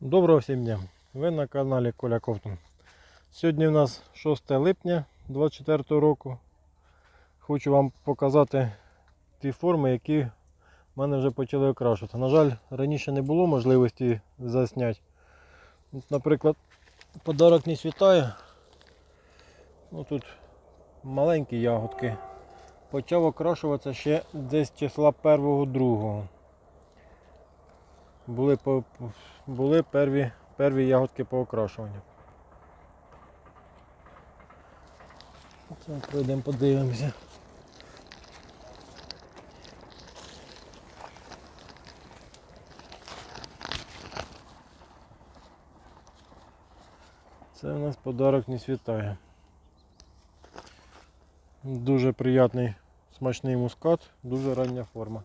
Доброго всім дня! Ви на каналі Коля Ковтун. Сьогодні у нас 6 липня 2024 року. Хочу вам показати ті форми, які в мене вже почали окрашувати. На жаль, раніше не було можливості засняти. От, наприклад, подарок не світає. Ну, тут маленькі ягодки. Почав окрашуватися ще десь числа 1-2. Були, були перві, перві ягодки по окрашуванню. Пройдемо, подивимося. Це у нас подарок не світає. Дуже приятний смачний мускат, дуже рання форма.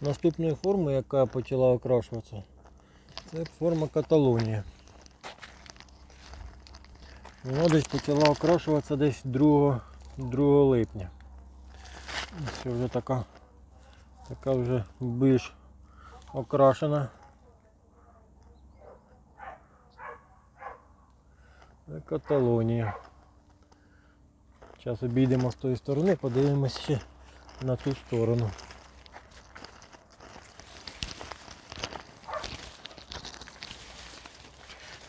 Наступною формою, яка почала окрашуватися, це форма Каталонія. Вона десь почала окрашуватися десь 2, 2 липня. Це вже така, така вже більш окрашена. Це Каталонія. Зараз обійдемо з тої сторони, подивимося ще на ту сторону.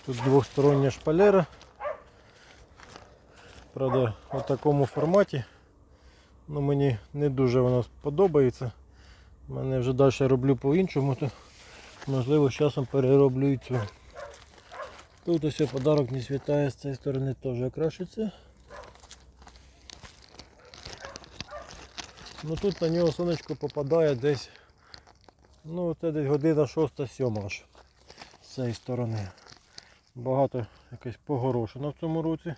Тут двохстороння шпалера. Правда, в такому форматі. Ну, мені не дуже воно подобається. Мене вже далі роблю по-іншому, то можливо з часом перероблю і цю. Тут ось подарок не світає з цієї сторони теж окрашиться. Ну тут на нього сонечко попадає десь, ну це десь година 6-7 аж з цієї сторони багато якесь погорошено в цьому році.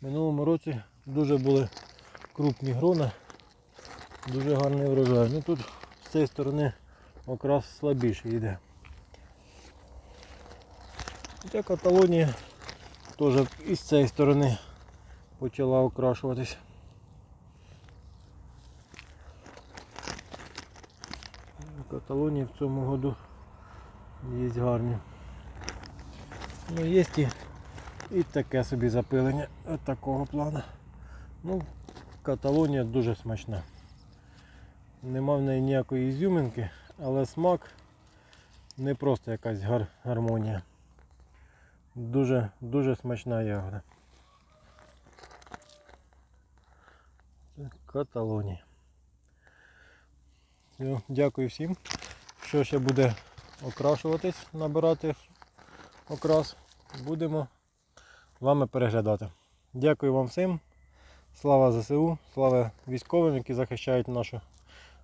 В минулому році дуже були крупні грона, дуже гарний врожай. Ну тут з цієї сторони якраз слабіше йде. Ця Каталонія теж із цієї сторони почала окрашуватись. Каталонії в цьому году є гарні. Ну, є і, і таке собі запилення от такого плану. Ну, Каталонія дуже смачна. Нема в неї ніякої ізюминки, але смак не просто якась гар гармонія. Дуже, дуже смачна ягода. Каталонія. Дякую всім. Що ще буде окрашуватись, набирати окрас, будемо вами переглядати. Дякую вам всім. Слава ЗСУ, слава військовим, які захищають нашу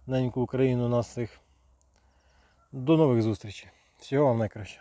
неньку Україну, нас всіх. До нових зустрічей. Всього вам найкраще.